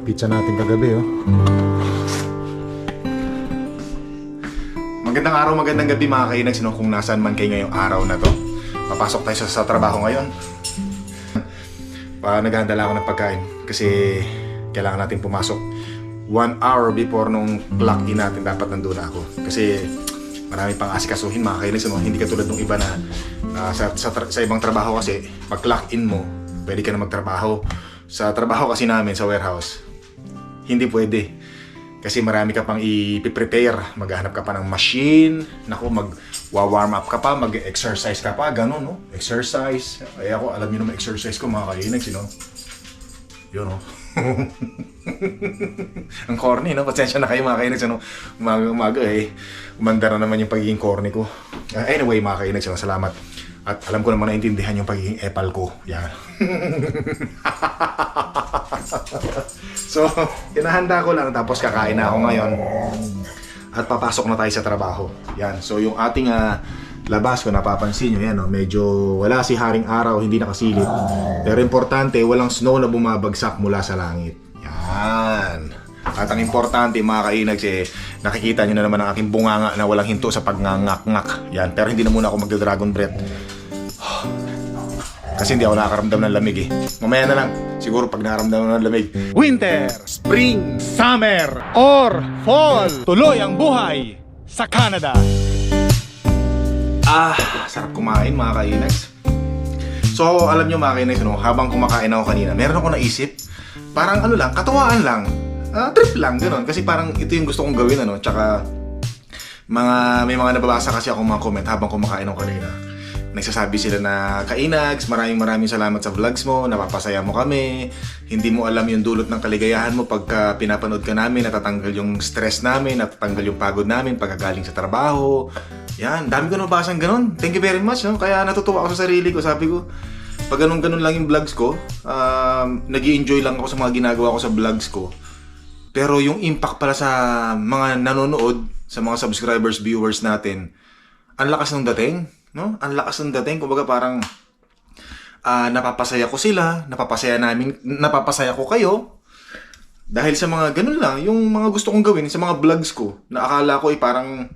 yung pizza natin kagabi, oh. Magandang araw, magandang gabi mga kainags, no? kung nasaan man kayo ngayong araw na to. Papasok tayo sa, sa trabaho ngayon. Pa, naghahanda lang ako ng pagkain kasi kailangan natin pumasok. One hour before nung clock in natin dapat nandun na ako. Kasi marami pang asikasuhin mga kainags, no? hindi katulad nung iba na ah, sa, sa, sa ibang trabaho kasi pag clock in mo, pwede ka na magtrabaho. Sa trabaho kasi namin sa warehouse, hindi pwede. Kasi marami ka pang i-prepare. Maghanap ka pa ng machine. Naku, mag-warm up ka pa, mag-exercise ka pa. Ganun, no? Exercise. Ay ako, alam niyo naman exercise ko, mga kainags, you know? Yun, no? Ang corny, no? Pasensya na kayo, mga kainags, ano? Umaga, umaga, eh. Umanda na naman yung pagiging corny ko. Uh, anyway, mga kainags, ano? Salamat. At alam ko naman naintindihan yung pagiging epal ko. Yan. so, hinahanda ko lang tapos kakain na ako ngayon. At papasok na tayo sa trabaho. Yan. So, yung ating ah, labas ko napapansin nyo, yan, oh, medyo wala si haring araw, hindi nakasilip. Pero importante, walang snow na bumabagsak mula sa langit. Yan. At ang importante, mga kainags, eh, nakikita nyo na naman ang aking bunganga na walang hinto sa pagngangak-ngak. Yan. Pero hindi na muna ako magda-dragon breath. Kasi hindi ako nakakaramdam ng lamig eh. Mamaya na lang. Siguro pag nakaramdam ng lamig. Winter, Spring, Summer, or Fall. Tuloy ang buhay sa Canada. Ah, sarap kumain mga kainags. So, alam nyo mga kainags, no, habang kumakain ako kanina, meron ako naisip, parang ano lang, katawaan lang. Ah, trip lang, gano'n. Kasi parang ito yung gusto kong gawin, ano. Tsaka, mga, may mga nababasa kasi ako mga comment habang kumakain ako kanina. Nagsasabi sila na, Kainags, maraming maraming salamat sa vlogs mo, napapasaya mo kami, hindi mo alam yung dulot ng kaligayahan mo pagka pinapanood ka namin, natatanggal yung stress namin, natatanggal yung pagod namin pagkagaling sa trabaho. Yan, dami ko nabasang ganun. Thank you very much, no? Kaya natutuwa ako sa sarili ko, sabi ko, pag ganun-ganun lang yung vlogs ko, um, nag enjoy lang ako sa mga ginagawa ko sa vlogs ko. Pero yung impact pala sa mga nanonood, sa mga subscribers, viewers natin, ang lakas ng dating, no? Ang lakas ng dating, kumbaga parang ah, napapasaya ko sila, napapasaya namin, napapasaya ko kayo. Dahil sa mga ganun lang, yung mga gusto kong gawin sa mga vlogs ko, na akala ko ay parang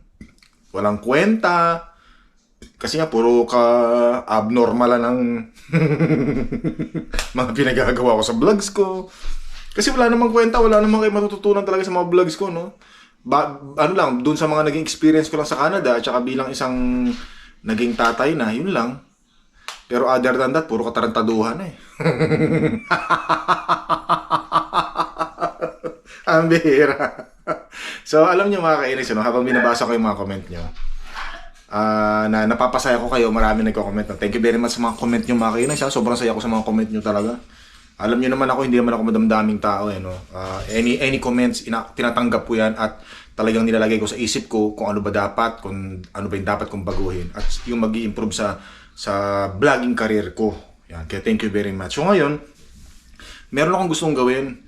walang kwenta. Kasi nga, puro ka abnormal lang ng mga pinagagawa ko sa vlogs ko. Kasi wala namang kwenta, wala namang kayo matututunan talaga sa mga vlogs ko, no? Ba, ano lang, dun sa mga naging experience ko lang sa Canada, at saka bilang isang naging tatay na, yun lang. Pero other than that, puro katarantaduhan eh. Ang bihira. so, alam niyo mga kainis, ano, habang binabasa ko yung mga comment niyo, ah, na napapasaya ko kayo, marami nagko-comment. na, Thank you very much sa mga comment niyo mga kainis. ha. Sobrang saya ko sa mga comment niyo talaga. Alam niyo naman ako, hindi naman ako madamdaming tao. Eh, no? Ah, any, any comments, ina- tinatanggap ko yan at talagang nilalagay ko sa isip ko kung ano ba dapat, kung ano ba yung dapat kong baguhin at yung mag improve sa sa vlogging career ko. Yan, kaya thank you very much. So ngayon, meron akong gustong gawin.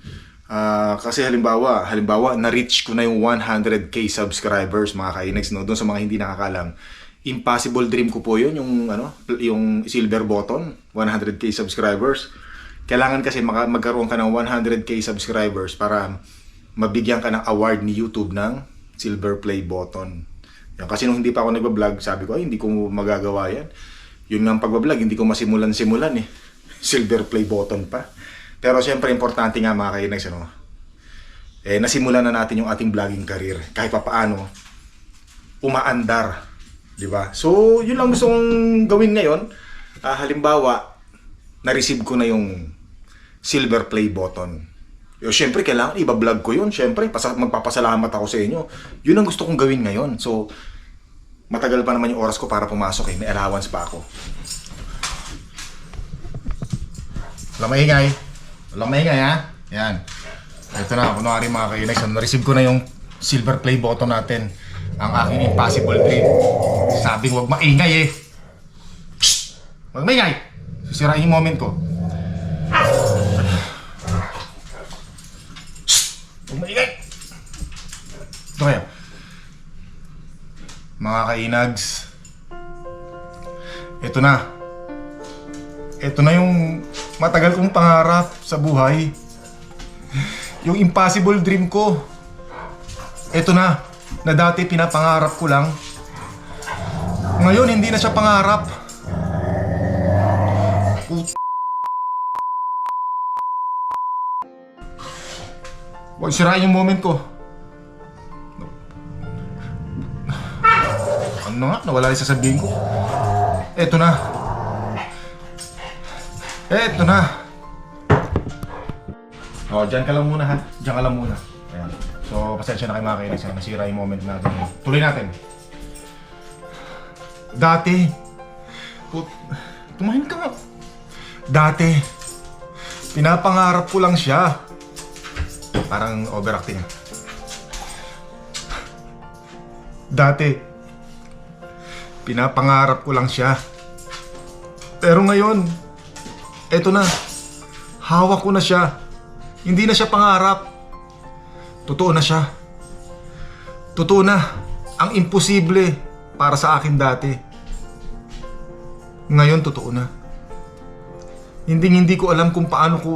Ah, kasi halimbawa, halimbawa, na-reach ko na yung 100k subscribers, mga kainags, no? Doon sa mga hindi nakakalam. Impossible dream ko po yun, yung, ano, yung silver button, 100k subscribers. Kailangan kasi magkaroon ka ng 100k subscribers para mabigyan ka ng award ni YouTube ng silver play button. Yan, kasi nung hindi pa ako nagbablog, sabi ko, ay, hindi ko magagawa yan. Yun nga ang pagbablog, hindi ko masimulan-simulan eh. Silver play button pa. Pero siyempre, importante nga mga kainags, ano, eh, nasimulan na natin yung ating vlogging career. Kahit pa paano, umaandar. Di ba? So, yun lang gusto kong gawin ngayon. Ah, halimbawa, na-receive ko na yung silver play button. Yo, syempre, kailangan iba-vlog ko yun. Syempre, pasa- magpapasalamat ako sa inyo. Yun ang gusto kong gawin ngayon. So, matagal pa naman yung oras ko para pumasok eh. May allowance pa ako. Walang maingay. Walang maingay ha. Yan. Ito na, kunwari mga kainags, na-receive ko na yung silver play button natin. Ang aking impossible dream. Sabi huwag maingay eh. Shh! Huwag maingay. Sisirain yung moment ko. Shh! Huwag maingay. Ito kaya. Mga kainags. Ito na. Ito na yung matagal kong pangarap sa buhay. Yung impossible dream ko. Ito na, na dati pinapangarap ko lang. Ngayon, hindi na siya pangarap. Put- Huwag sirain yung moment ko. Ano nga, nawala yung sasabihin ko. Eto na. Eto na. Oh, dyan ka lang muna ha. Dyan ka lang muna. Ayan. So, pasensya na kayo mga kainis. Nasira yung moment natin. Tuloy natin. Dati. Put... Tumahin ka nga. Dati. Pinapangarap ko lang siya. Parang overacting. Dati. Pinapangarap ko lang siya. Pero ngayon, eto na. Hawak ko na siya. Hindi na siya pangarap. Totoo na siya. Totoo na. Ang imposible para sa akin dati. Ngayon, totoo na. Hindi hindi ko alam kung paano ko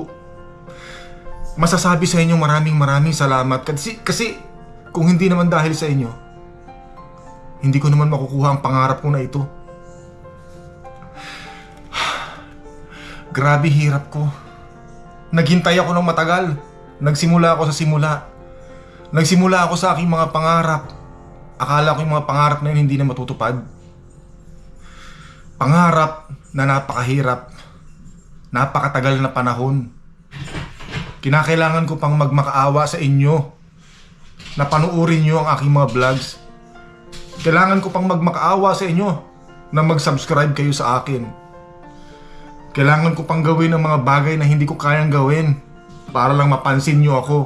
masasabi sa inyo maraming maraming salamat. Kasi, kasi kung hindi naman dahil sa inyo, hindi ko naman makukuha ang pangarap ko na ito. Grabe hirap ko. Naghintay ako ng matagal. Nagsimula ako sa simula. Nagsimula ako sa aking mga pangarap. Akala ko yung mga pangarap na yun hindi na matutupad. Pangarap na napakahirap. Napakatagal na panahon. Kinakailangan ko pang magmakaawa sa inyo na panuorin nyo ang aking mga vlogs. Kailangan ko pang magmakaawa sa inyo na mag-subscribe kayo sa akin. Kailangan ko pang gawin ang mga bagay na hindi ko kayang gawin para lang mapansin nyo ako.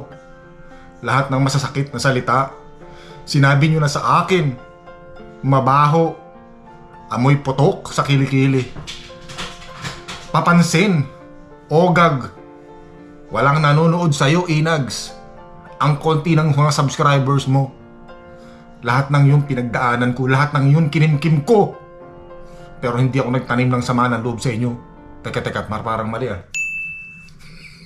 Lahat ng masasakit na salita, sinabi nyo na sa akin. Mabaho, amoy putok sa kilikili. Papansin, ogag, walang nanonood sa'yo, Inags. Ang konti ng mga subscribers mo. Lahat ng yun pinagdaanan ko, lahat ng yun kinimkim ko. Pero hindi ako nagtanim ng sama ng loob sa inyo. Teka, teka, mar parang mali ah.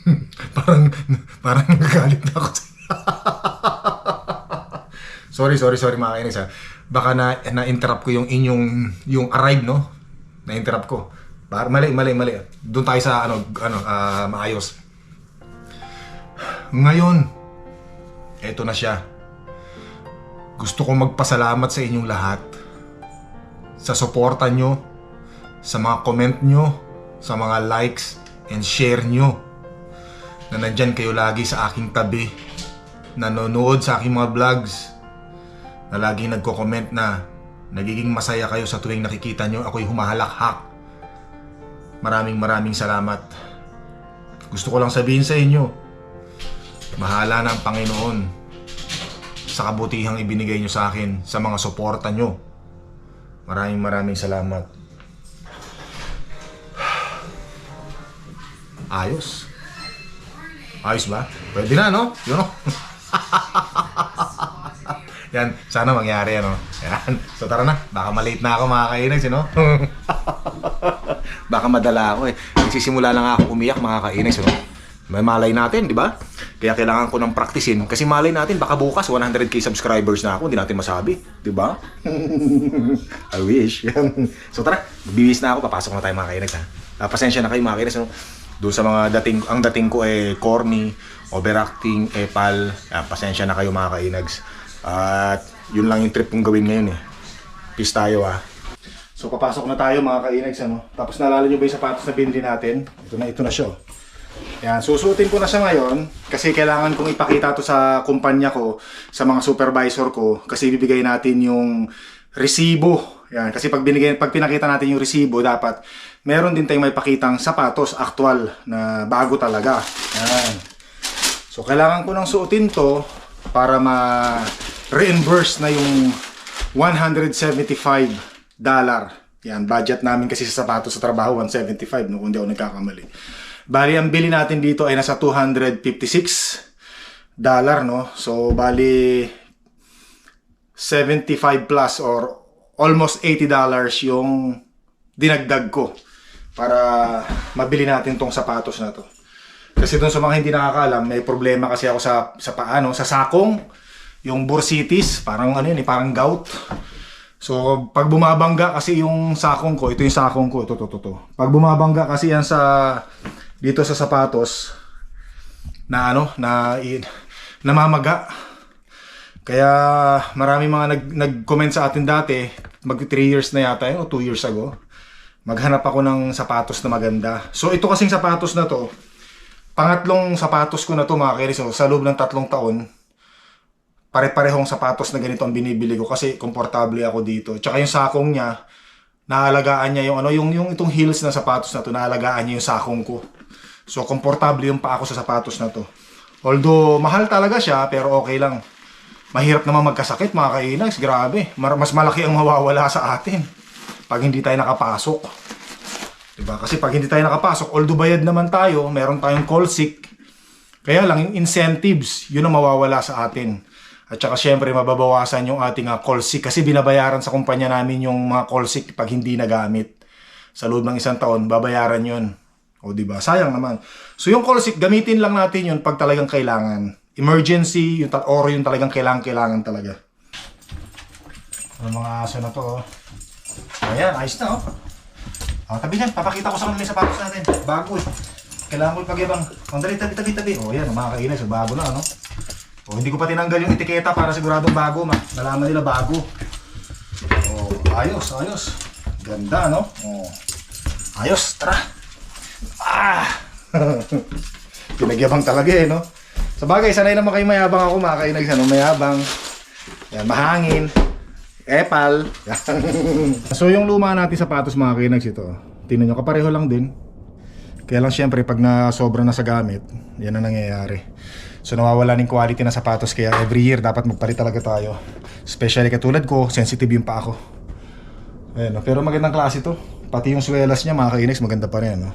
parang, parang nagagalit na ako sa Sorry, sorry, sorry mga kainis ha. Baka na, na-interrupt ko yung inyong, yung arrive, no? Na-interrupt ko. Par mali, mali, mali. Doon tayo sa, ano, ano, ah, maayos. Ngayon, eto na siya. Gusto ko magpasalamat sa inyong lahat. Sa suporta nyo, sa mga comment nyo, sa mga likes and share nyo. Na nandyan kayo lagi sa aking tabi. Nanonood sa aking mga vlogs. Na laging nagko-comment na nagiging masaya kayo sa tuwing nakikita nyo ako'y humahalakhak. Maraming maraming salamat. Gusto ko lang sabihin sa inyo, mahala na ang Panginoon sa kabutihang ibinigay nyo sa akin, sa mga suporta nyo. Maraming maraming salamat. Ayos. Ayos ba? Pwede na, no? Yun, no? Yan, sana mangyari, ano? Yan. So tara na, baka malate na ako mga kainags, no? baka madala ako eh. Nagsisimula lang ako umiyak mga kainags, no? May malay natin, di ba? Kaya kailangan ko ng praktisin. Kasi malay natin, baka bukas 100k subscribers na ako, hindi natin masabi. Di ba? I wish. so tara, bibis na ako, papasok na tayo mga kainags, ha? Ah, pasensya na kayo mga kainags, no? Doon sa mga dating, ang dating ko eh corny, overacting, epal. Ah, pasensya na kayo mga kainags. At yun lang yung trip kong gawin ngayon eh. Peace tayo ah. So papasok na tayo mga kainags ano. Tapos naalala nyo ba yung sapatos na binili natin? Ito na, ito na siya. Yan, susuotin ko na siya ngayon kasi kailangan kong ipakita to sa kumpanya ko, sa mga supervisor ko kasi bibigay natin yung resibo. Yan, kasi pag binigay pag pinakita natin yung resibo, dapat meron din tayong may pakitang sapatos actual na bago talaga. Yan. So kailangan ko nang suotin to para ma-reimburse na yung 175 dollar. Yan, budget namin kasi sa sapatos sa trabaho 175 no kung di ako nagkakamali. Bali ang bili natin dito ay nasa 256 dollar no. So bali 75 plus or almost 80 dollars yung dinagdag ko para mabili natin tong sapatos na to. Kasi doon sa mga hindi nakakaalam, may problema kasi ako sa sa paano, sa sakong, yung bursitis, parang ano yun, eh, parang gout. So, pag bumabangga kasi yung sakong ko, ito yung sakong ko, ito, ito, ito. Pag bumabangga kasi yan sa, dito sa sapatos, na ano, na, i- namamaga. Kaya marami mga nag, nag-comment sa atin dati, mag 3 years na yata yun, o 2 years ago. Maghanap ako ng sapatos na maganda. So, ito kasing sapatos na to, pangatlong sapatos ko na to mga kairis, so, sa loob ng tatlong taon, pare-parehong sapatos na ganito ang binibili ko kasi komportable ako dito. Tsaka yung sakong niya, naalagaan niya yung ano, yung yung itong heels na sapatos na to, naalagaan niya yung sakong ko. So komportable yung pa ako sa sapatos na to. Although mahal talaga siya, pero okay lang. Mahirap naman magkasakit mga kainags, grabe. Mas malaki ang mawawala sa atin pag hindi tayo nakapasok. Diba? Kasi pag hindi tayo nakapasok, although bayad naman tayo, meron tayong call sick, kaya lang, yung incentives, yun ang mawawala sa atin. At saka syempre, mababawasan yung ating uh, call sick kasi binabayaran sa kumpanya namin yung mga call sick pag hindi nagamit. Sa loob ng isang taon, babayaran yun. O di ba Sayang naman. So yung call sick, gamitin lang natin yun pag talagang kailangan. Emergency, yung or yung talagang kailangan-kailangan talaga. Ang mga aso na to, oh. Ayan, ayos na oh. Oh, tabi yan, papakita ko sa kanila yung sapatos natin. Bago eh. Kailangan ko ipagyabang. Ang dali, tabi, tabi, tabi. Oh, yan, mga kainan, so bago na, ano? Oh, hindi ko pa tinanggal yung etiketa para siguradong bago, ma. Nalaman nila bago. Oh, ayos, ayos. Ganda, no? Oh. Ayos, tara. Ah! Pinagyabang talaga eh, no? Sa bagay, sanay naman kayo mayabang ako, mga kainags, ano? Mayabang. Yan, mahangin. Epal. so yung luma natin sapatos mga kainags ito. Tingnan nyo, kapareho lang din. Kaya lang syempre pag na sobra na sa gamit, yan ang nangyayari. So nawawala ng quality na sapatos kaya every year dapat magpalit talaga tayo. Especially katulad ko, sensitive yung pa ako. Ayan, no? pero magandang klase to. Pati yung swelas niya mga kainags maganda pa rin. No?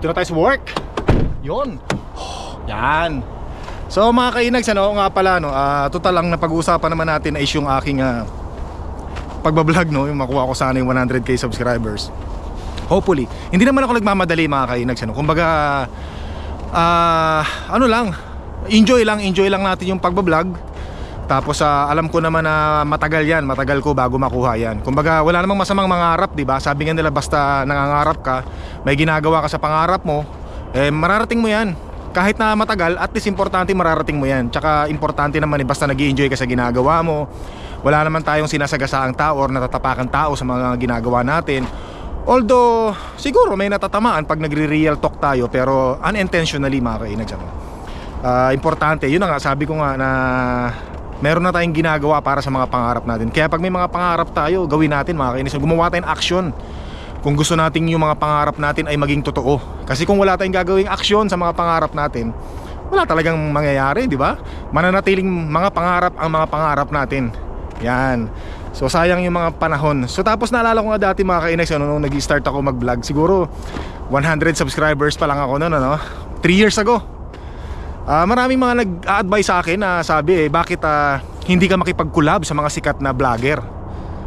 Dito na tayo sa work. Yon. Yan. So mga kainags, ano nga pala, no, ah, total lang na pag-uusapan naman natin is yung aking ah, pagbablog, no, yung makuha ko sana yung 100k subscribers. Hopefully. Hindi naman ako nagmamadali mga kainags, ano. Kumbaga, ah, ano lang, enjoy lang, enjoy lang natin yung pagbablog. Tapos ah, alam ko naman na matagal yan, matagal ko bago makuha yan. Kumbaga wala namang masamang mangarap, 'di ba? Sabi nga nila basta nangangarap ka, may ginagawa ka sa pangarap mo, eh mararating mo 'yan. Kahit na matagal, at least importante mararating mo 'yan. Tsaka importante naman eh, basta nag-enjoy ka sa ginagawa mo. Wala naman tayong sinasagasaang tao or natatapakan tao sa mga ginagawa natin. Although, siguro may natatamaan pag nagre-real talk tayo pero unintentionally mga kainag ano. Ah, importante, yun na nga sabi ko nga na meron na tayong ginagawa para sa mga pangarap natin. Kaya pag may mga pangarap tayo, gawin natin mga kainis. Gumawa tayong action. Kung gusto nating yung mga pangarap natin ay maging totoo. Kasi kung wala tayong gagawing action sa mga pangarap natin, wala talagang mangyayari, di ba? Mananatiling mga pangarap ang mga pangarap natin. Yan. So sayang yung mga panahon. So tapos naalala ko nga dati mga kainex, ano, nung nag-start ako mag-vlog, siguro 100 subscribers pa lang ako noon, ano? 3 years ago. Ah, maraming mga nag-a-advise sa akin na sabi eh, bakit ah, hindi ka makipag-collab sa mga sikat na vlogger?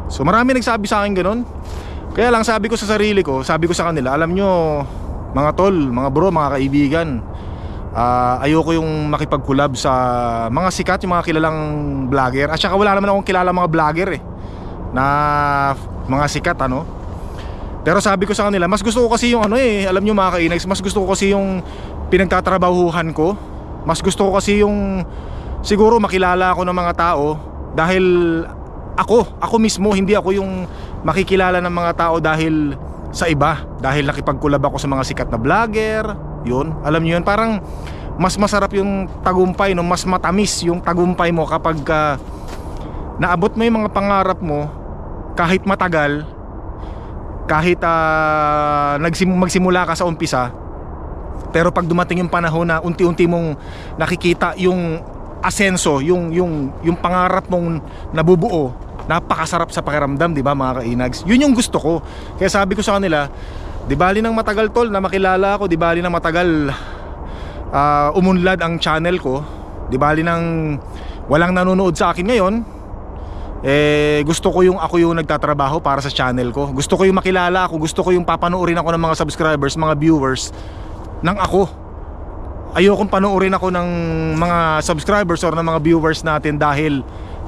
So marami nagsabi sa akin ganun. Kaya lang sabi ko sa sarili ko, sabi ko sa kanila, alam nyo, mga tol, mga bro, mga kaibigan, ah, ayoko yung makipag-collab sa mga sikat, yung mga kilalang vlogger. At saka wala naman akong kilala mga vlogger eh, na mga sikat ano. Pero sabi ko sa kanila, mas gusto ko kasi yung ano eh, alam nyo mga kainags, mas gusto ko kasi yung pinagtatrabahuhan ko. Mas gusto ko kasi yung siguro makilala ako ng mga tao dahil ako, ako mismo, hindi ako yung makikilala ng mga tao dahil sa iba. Dahil nakipagkulab ako sa mga sikat na vlogger, yun. Alam niyo yun, parang mas masarap yung tagumpay, no? mas matamis yung tagumpay mo kapag ah, naabot mo yung mga pangarap mo kahit matagal, kahit ah, nagsim- magsimula ka sa umpisa, pero pag dumating yung panahon na unti-unti mong nakikita yung asenso, yung yung yung pangarap mong nabubuo, napakasarap sa pakiramdam, 'di ba, mga kainags? Yun yung gusto ko. Kaya sabi ko sa kanila, di bali nang matagal tol na makilala ako, di bali nang matagal ah, umunlad ang channel ko, di bali nang walang nanonood sa akin ngayon, eh gusto ko yung ako yung nagtatrabaho para sa channel ko. Gusto ko yung makilala ako, gusto ko yung papanoorin ako ng mga subscribers, mga viewers ng ako. Ayokong panoorin ako ng mga subscribers or ng mga viewers natin dahil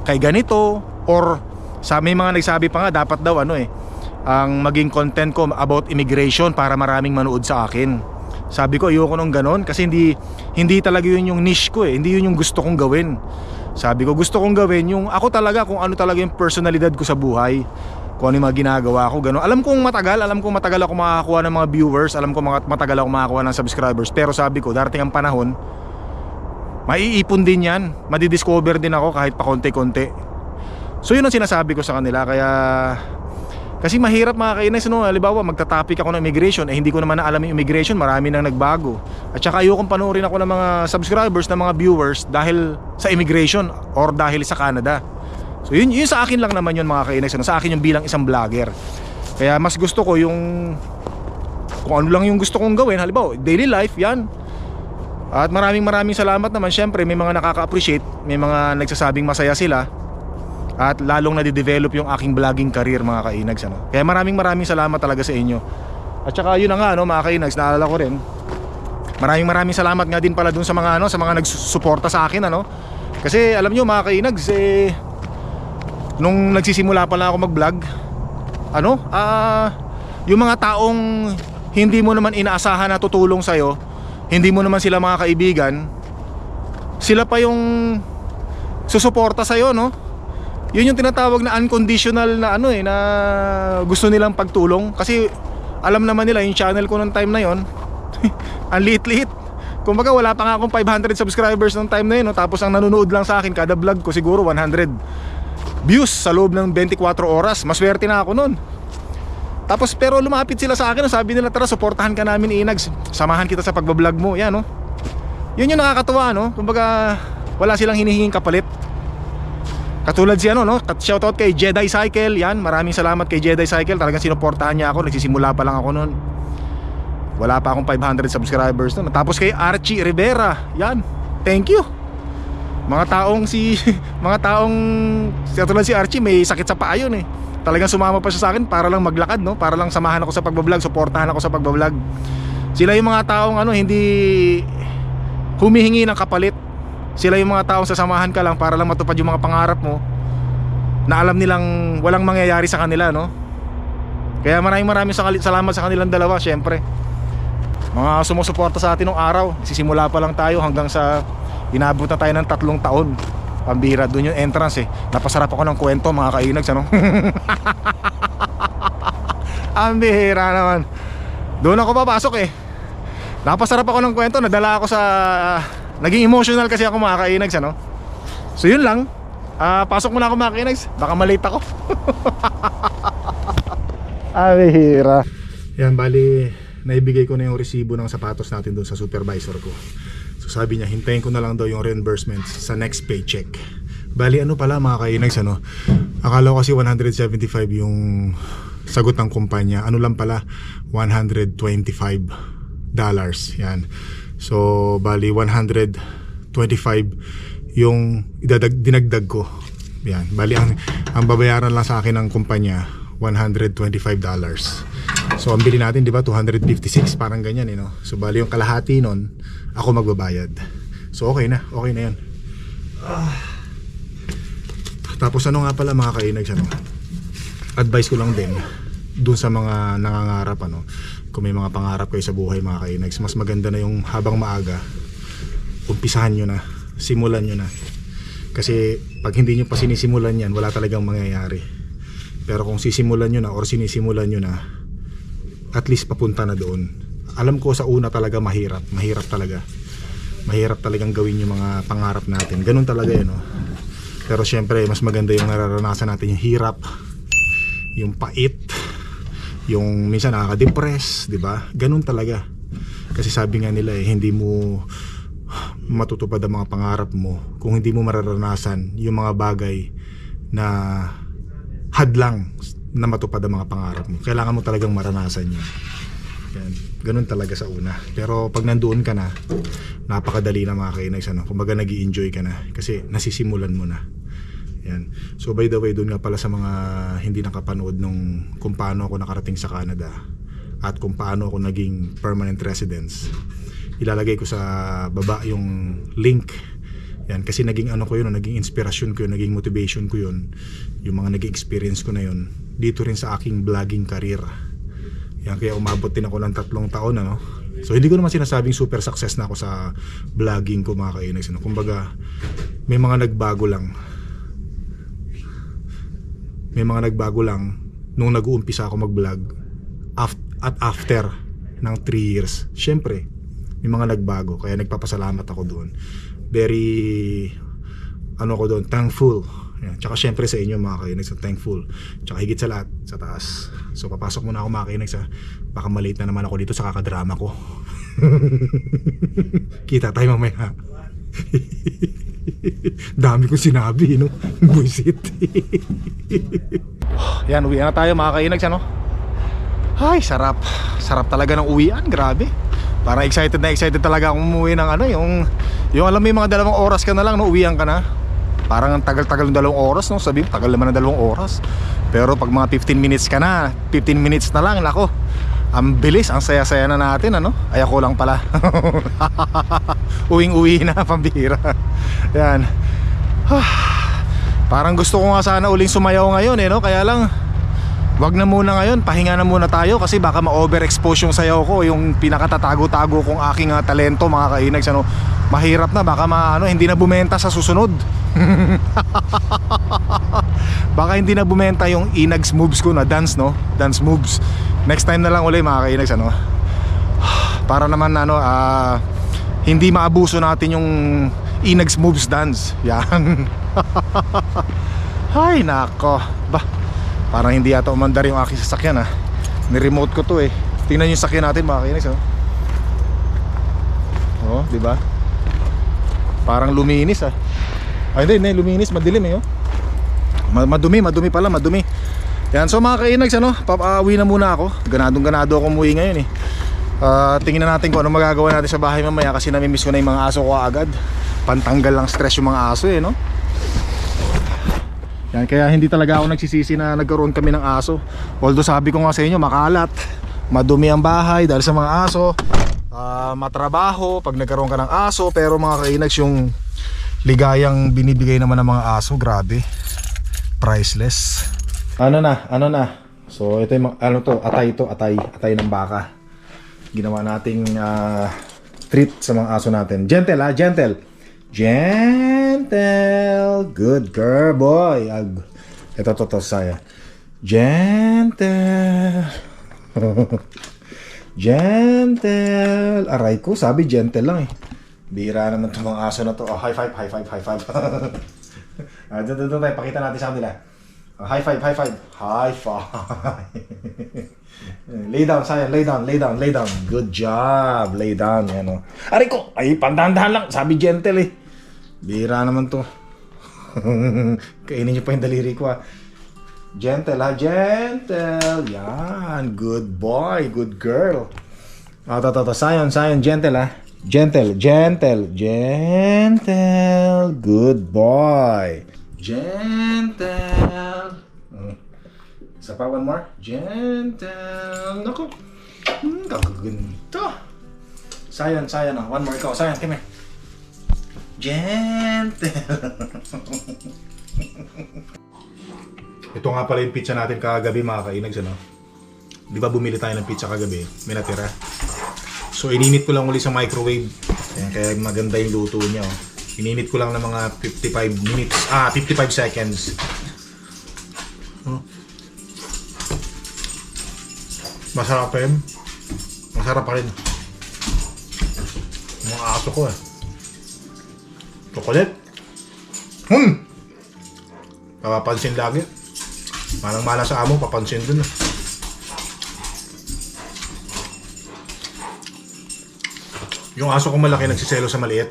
kay ganito or sa may mga nagsabi pa nga dapat daw ano eh ang maging content ko about immigration para maraming manood sa akin. Sabi ko ayoko nung ganon kasi hindi hindi talaga yun yung niche ko eh. Hindi yun yung gusto kong gawin. Sabi ko gusto kong gawin yung ako talaga kung ano talaga yung personalidad ko sa buhay. Kung ano yung mga ginagawa ko, gano'n. Alam kong matagal, alam kong matagal ako makakakuha ng mga viewers, alam kong matagal ako makakakuha ng subscribers. Pero sabi ko, darating ang panahon, maiipon din yan. Madidiscover din ako kahit pa konti-konti. So yun ang sinasabi ko sa kanila, kaya kasi mahirap mga kainis no, halimbawa magta-topic ako ng immigration eh hindi ko naman na alam yung immigration, marami nang nagbago. At saka ayokong panoorin ako ng mga subscribers, ng mga viewers dahil sa immigration or dahil sa Canada. So yun, yun sa akin lang naman yun mga kainis, no? sa akin yung bilang isang vlogger. Kaya mas gusto ko yung kung ano lang yung gusto kong gawin, halimbawa daily life, yan. At maraming maraming salamat naman, syempre may mga nakaka-appreciate, may mga nagsasabing masaya sila at lalong nade-develop yung aking vlogging career mga kainags ano. Kaya maraming maraming salamat talaga sa inyo. At saka yun na nga no mga kainags, naalala ko rin. Maraming maraming salamat nga din pala dun sa mga ano, sa mga nagsusuporta sa akin ano. Kasi alam nyo mga kainags eh nung nagsisimula pa lang ako mag-vlog, ano? Ah, yung mga taong hindi mo naman inaasahan na tutulong sa'yo, hindi mo naman sila mga kaibigan, sila pa yung susuporta sa'yo, no? Yun yung tinatawag na unconditional na ano eh, na gusto nilang pagtulong. Kasi alam naman nila yung channel ko nung time na yon ang liit-liit. Kumbaga wala pa nga akong 500 subscribers nung time na yun, no? tapos ang nanonood lang sa akin kada vlog ko siguro 100 views sa loob ng 24 oras. Maswerte na ako nun. Tapos pero lumapit sila sa akin, sabi nila tara suportahan ka namin Inags. Samahan kita sa pagbablog mo. Yan no. Yun yung nakakatuwa no. Kumbaga wala silang hinihinging kapalit. Katulad si ano no, shoutout kay Jedi Cycle. Yan, maraming salamat kay Jedi Cycle. Talagang sinuportahan niya ako. Nagsisimula pa lang ako noon. Wala pa akong 500 subscribers noon. Tapos kay Archie Rivera. Yan. Thank you. Mga taong si mga taong katulad si Archie may sakit sa paa yun eh. Talagang sumama pa siya sa akin para lang maglakad no, para lang samahan ako sa pagbablog, suportahan ako sa pagbablog. Sila yung mga taong ano hindi humihingi ng kapalit. Sila yung mga taong sasamahan ka lang para lang matupad yung mga pangarap mo na alam nilang walang mangyayari sa kanila no. Kaya maraming maraming salamat sa kanilang dalawa syempre. Mga sumusuporta sa atin nung araw, sisimula pa lang tayo hanggang sa inabot na tayo ng tatlong taon. Pambira, doon yung entrance eh. Napasarap ako ng kwento mga kainags ano. Ang bihira naman. Doon ako papasok eh. Napasarap ako ng kwento, nadala ako sa naging emotional kasi ako mga kainags ano. So yun lang. Ah, pasok muna ako mga kainags. Baka malate ako. Ang bihira. Yan, bali naibigay ko na yung resibo ng sapatos natin doon sa supervisor ko. So sabi niya, hintayin ko na lang daw yung reimbursement sa next paycheck. Bali ano pala mga kainags ano, akala ko kasi 175 yung sagot ng kumpanya. Ano lang pala, 125 dollars. Yan. So bali 125 yung idadag, dinagdag ko. Yan. Bali ang, ang babayaran lang sa akin ng kumpanya, 125 dollars. So ang bili natin 'di ba 256 parang ganyan eh no. So bali yung kalahati nun ako magbabayad. So okay na, okay na 'yan. Ah. Tapos ano nga pala mga kainags ano? Advice ko lang din dun sa mga nangangarap ano. Kung may mga pangarap kayo sa buhay mga kainags, mas maganda na yung habang maaga umpisahan nyo na, simulan nyo na. Kasi pag hindi nyo pa sinisimulan yan, wala talagang mangyayari. Pero kung sisimulan nyo na or sinisimulan nyo na, at least papunta na doon. Alam ko sa una talaga mahirap, mahirap talaga. Mahirap talagang gawin yung mga pangarap natin. Ganun talaga yun, no? Pero syempre, mas maganda yung nararanasan natin yung hirap, yung pait, yung minsan nakaka-depress, di ba? Ganun talaga. Kasi sabi nga nila eh, hindi mo matutupad ang mga pangarap mo kung hindi mo mararanasan yung mga bagay na hadlang na matupad ang mga pangarap mo. Kailangan mo talagang maranasan yun. Yan. Ganun talaga sa una. Pero pag nandoon ka na, napakadali na mga kainags. Ano? Kumbaga nag enjoy ka na. Kasi nasisimulan mo na. Yan. So by the way, doon nga pala sa mga hindi nakapanood nung kung paano ako nakarating sa Canada at kung paano ako naging permanent residence. Ilalagay ko sa baba yung link. Yan, kasi naging ano ko yun, naging inspirasyon ko yun, naging motivation ko yun. Yung mga naging experience ko na yun. Dito rin sa aking vlogging career. Yan, kaya umabot din ako ng tatlong taon, ano. So hindi ko naman sinasabing super success na ako sa vlogging ko mga kainags. Ano. Kumbaga, may mga nagbago lang may mga nagbago lang nung nag-uumpisa ako mag-vlog at after ng 3 years. Syempre, may mga nagbago kaya nagpapasalamat ako doon. Very ano ko doon, thankful. Yan. Tsaka syempre sa inyo mga kainex, thankful. Tsaka higit sa lahat, sa taas. So papasok muna ako mga kainex ha. Baka malate na naman ako dito sa kakadrama ko. Kita tayo mamaya. Dami kong sinabi, no? Buisit. Yan, uwi na tayo mga kainags, ano? Ay, sarap. Sarap talaga ng uwian, grabe. Parang excited na excited talaga akong umuwi ng ano, yung... Yung alam mo yung mga dalawang oras ka na lang, no? Uwian ka na. Parang ang tagal-tagal ng dalawang oras, no? Sabi, tagal naman ng dalawang oras. Pero pag mga 15 minutes ka na, 15 minutes na lang, lako. Ang bilis, ang saya-saya na natin, ano? Ay ako lang pala. Uwing-uwi na, pambihira. Yan. Parang gusto ko nga sana uling sumayaw ngayon, eh, no? Kaya lang, wag na muna ngayon, pahinga na muna tayo kasi baka ma-overexpose yung sayaw ko, yung pinakatatago-tago kong aking ah, talento, mga kainags, ano? Mahirap na, baka ma, ano, hindi na bumenta sa susunod. baka hindi na bumenta yung inags moves ko na dance no? Dance moves. Next time na lang ulit mga kainags ano? Para naman ano ah, hindi maabuso natin yung inags moves dance. Yan. Ay nako. Ba parang hindi yata umandar yung aking sasakyan ah. Ni-remote ko to eh. Tingnan yung sakyan natin mga kainags oh. Oh di ba? Parang luminis ah ay hindi, hindi luminis madilim eh oh Ma- madumi, madumi pala, madumi. Yan, so mga kainags, ano, papauwi na muna ako. Ganadong ganado ako umuwi ngayon eh. Ah, tingnan natin kung ano magagawa natin sa bahay mamaya kasi namimiss ko na yung mga aso ko agad. Pantanggal lang stress yung mga aso eh, no? Yan, kaya hindi talaga ako nagsisisi na nagkaroon kami ng aso. Although sabi ko nga sa inyo, makalat. Madumi ang bahay dahil sa mga aso. Ah, matrabaho pag nagkaroon ka ng aso. Pero mga kainags, yung ligayang binibigay naman ng mga aso, grabe priceless. Ano na, ano na. So ito yung ano to, atay to, atay, atay ng baka. Ginawa nating ah, treat sa mga aso natin. Gentle ha, gentle. Gentle. Good girl, boy. Ag ito to to saya. Gentle. gentle. Aray ko, sabi gentle lang eh. Bira naman itong mga aso na to. Oh, high five, high five, high five. Ah, doon, doon, doon. Pakita natin sa kanila. Ah, high five, high five. High five. lay down, Sayan. Lay down, lay down, lay down. Good job. Lay down. Yan, oh. Aray ko! Ay, pandahan-dahan lang. Sabi gentle eh. Bira naman to. Kainin niyo pa yung daliri ko ah. Gentle ha, gentle. Yan. Good boy, good girl. Ah, to, to, to. Sayon, sayon, gentle ha. Gentle, gentle, gentle. Good boy. Gentle. Mm. Isa pa, one more. Gentle. Naku. Hmm, kakaganito. Sayon, sayon. ah. One more ikaw. Sayon, come here. Gentle. Ito nga pala yung pizza natin kagabi mga kainags ano. Di ba bumili tayo ng pizza kagabi? May natira. So ininit ko lang uli sa microwave. Ayan, kaya maganda yung luto niya. Oh. Ininit ko lang ng mga 55 minutes. Ah, 55 seconds. Oh. Masarap pa rin. Masarap pa rin. Mga aso ko eh. Chocolate. Hmm! Papapansin lagi. Manang mala sa amo, papansin dun. ah. Yung aso ko malaki nagsiselo sa maliit.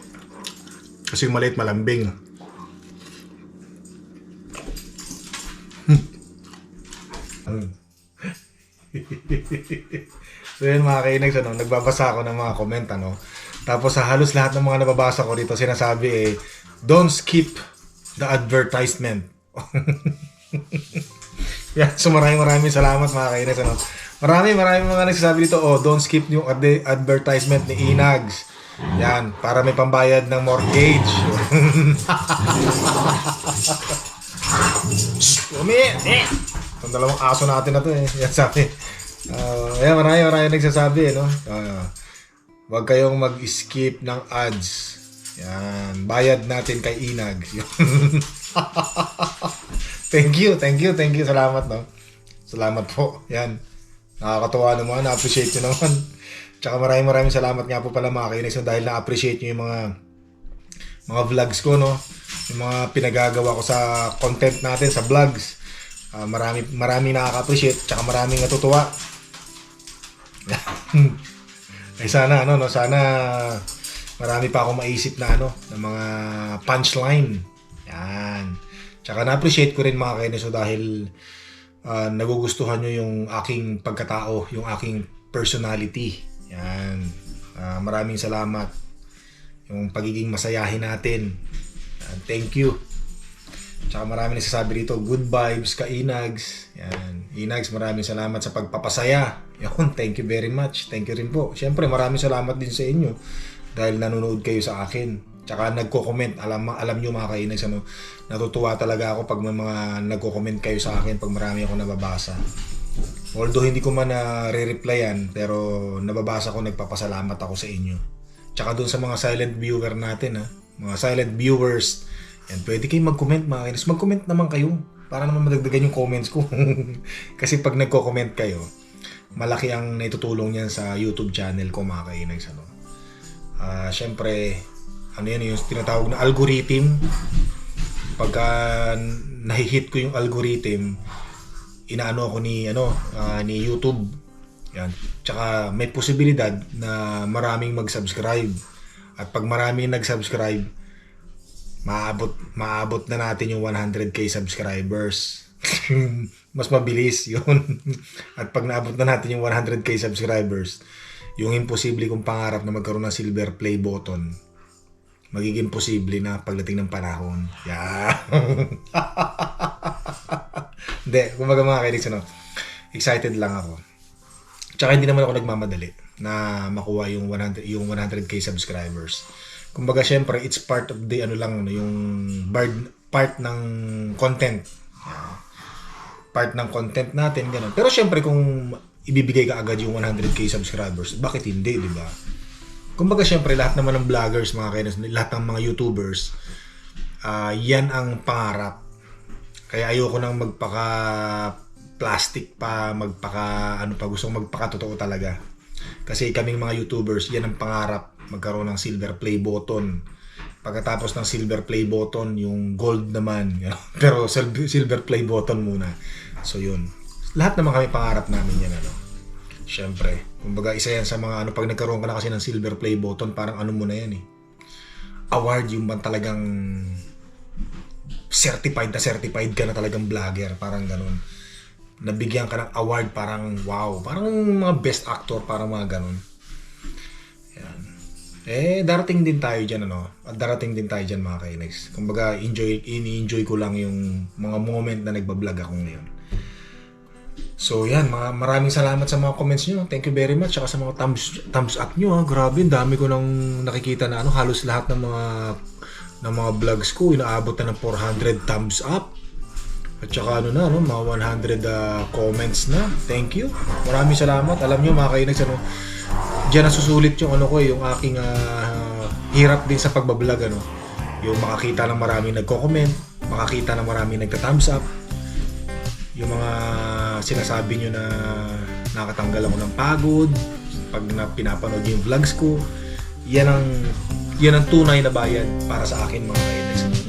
Kasi yung maliit malambing. Hmm. so yun mga kainags, ano, nagbabasa ako ng mga comment, ano. Tapos sa halos lahat ng mga nababasa ko dito, sinasabi eh, don't skip the advertisement Yan, so maraming maraming salamat mga kainis. Ano? Marami, maraming mga nagsasabi dito, oh, don't skip yung ad- advertisement ni Inags. Yan, para may pambayad ng mortgage. Umi! Eh! Itong dalawang aso natin na to eh. Yan sabi. Uh, yan, marami, marami nagsasabi, eh, no? Uh, Huwag kayong mag-skip ng ads. Yan. Bayad natin kay Inag. thank you, thank you, thank you. Salamat, no? Salamat po. Yan. Nakakatuwa naman. Na-appreciate nyo naman. Tsaka maraming maraming salamat nga po pala mga kainis dahil na-appreciate nyo yung mga mga vlogs ko, no? Yung mga pinagagawa ko sa content natin, sa vlogs. Ah, marami, marami nakaka-appreciate. Tsaka maraming natutuwa. Ay sana ano no, sana marami pa akong maisip na ano, ng mga punchline. Yan. Tsaka na-appreciate ko rin mga kaineso dahil ah, nagugustuhan nyo yung aking pagkatao, yung aking personality. Yan. Ah, maraming salamat. Yung pagiging masayahin natin. Yan. Thank you. Tsaka marami nagsasabi dito, good vibes ka Inags. Yan. Inags, maraming salamat sa pagpapasaya. Yun, thank you very much. Thank you rin po. Siyempre, maraming salamat din sa inyo dahil nanonood kayo sa akin. Tsaka nagko-comment. Alam, alam nyo mga kainags, ano, natutuwa talaga ako pag may mga nagko-comment kayo sa akin pag marami ako nababasa. Although hindi ko man na re-replyan, pero nababasa ko, nagpapasalamat ako sa inyo. Tsaka dun sa mga silent viewer natin, ha? mga silent viewers, yan, pwede kayong mag-comment mga kainis. Mag-comment naman kayo para naman madagdagan yung comments ko. Kasi pag nagko-comment kayo, malaki ang naitutulong niyan sa YouTube channel ko mga kainis. Ano? Ah, syempre, ano yan yung tinatawag na algorithm. Pagka nahihit ko yung algorithm, inaano ako ni ano ah, ni YouTube. Yan. Tsaka may posibilidad na maraming mag-subscribe. At pag maraming nag-subscribe, maabot maabot na natin yung 100k subscribers. Mas mabilis yun. At pag naabot na natin yung 100k subscribers, yung imposible kong pangarap na magkaroon ng silver play button, magiging posible na pagdating ng panahon. Yeah. Hindi, kumbaga mga kainis, ano, excited lang ako. Tsaka hindi naman ako nagmamadali na makuha yung 100 yung 100k subscribers. Kumbaga syempre it's part of the ano lang ano, yung part part ng content. Part ng content natin ganun. Pero syempre kung ibibigay ka agad yung 100k subscribers, bakit hindi, di ba? Kumbaga syempre lahat naman ng vloggers, mga kainis, lahat ng mga YouTubers, ah yan ang pangarap. Kaya ayoko nang magpaka plastic pa, magpaka ano pa, gusto kong magpakatotoo talaga. Kasi kaming mga YouTubers, yan ang pangarap, magkaroon ng silver play button. Pagkatapos ng silver play button, yung gold naman. Pero sil- silver play button muna. So yun. Lahat naman kami pangarap namin yan. Ano? Siyempre. Kumbaga isa yan sa mga ano, pag nagkaroon ka na kasi ng silver play button, parang ano mo na yan eh. Award yung bang talagang certified na certified ka na talagang vlogger. Parang ganun nabigyan ka ng award parang wow, parang mga best actor, parang mga ganun. Yan. Eh, darating din tayo dyan, ano? At darating din tayo dyan, mga kainex. Kumbaga, enjoy, ini-enjoy ko lang yung mga moment na nagbablog ako ngayon. So, yan. Mga, maraming salamat sa mga comments nyo. Thank you very much. Saka sa mga thumbs, thumbs up nyo. Ha. Grabe, dami ko nang nakikita na ano, halos lahat ng mga ng mga vlogs ko, inaabot na ng 400 thumbs up. At saka ano na, no, mga 100 uh, comments na. Thank you. Maraming salamat. Alam nyo mga kainags, ano, dyan nasusulit yung ano ko, yung aking ah, hirap din sa pagbablog, ano. Yung makakita ng maraming nagko-comment, makakita ng maraming nagta-thumbs up, yung mga sinasabi nyo na nakatanggal ako ng pagod, pag na, pinapanood yung vlogs ko, yan ang yan ang tunay na bayad para sa akin mga kainags.